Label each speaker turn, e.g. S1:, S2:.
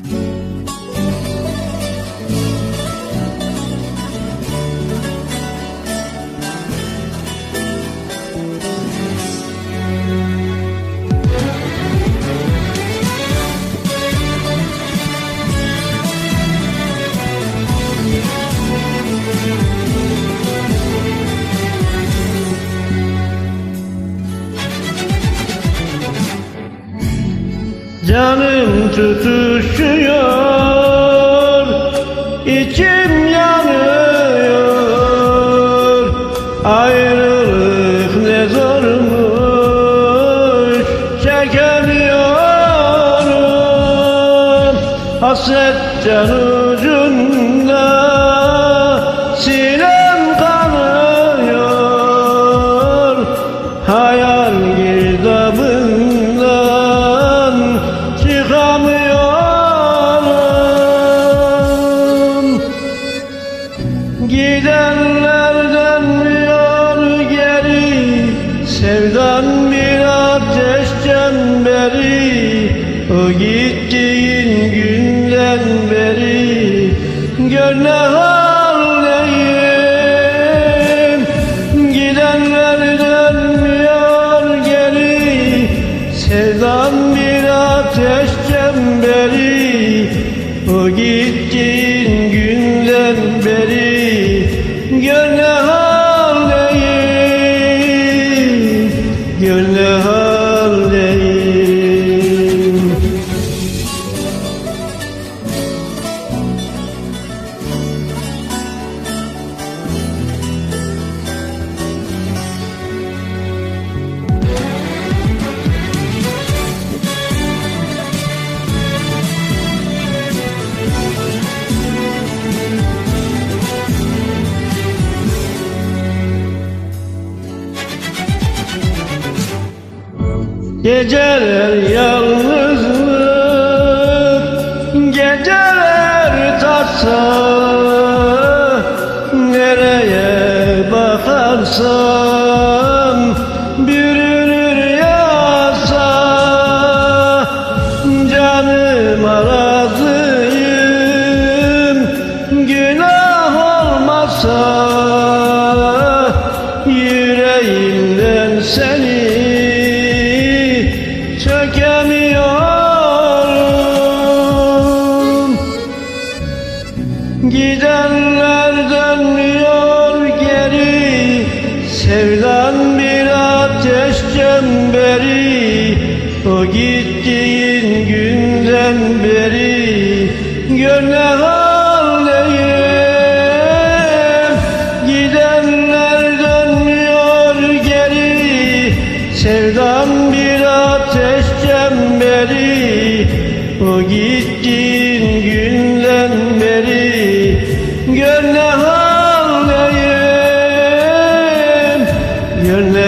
S1: Thank you. Canım tutuşuyor, içim yanıyor. Ayrılık ne zormuş, çekemiyorum. Hasret can ucunda, Gidenlerden diyor geri Sevdan bir ateş çemberi O gittiğin günden beri Gör ne haldeyim. Gidenlerden diyor geri Sevdan bir ateş çemberi O gittiğin haldeyim Geceler yalnızlık Geceler tasa Nereye bakarsam Gidenler dönmüyor geri. Sevdan bir ateş çemberi O gittiğin günden beri. Gör ne haldeyim. Gidenler dönmüyor geri. Sevdan bir ateş çemberi O gitti yerler.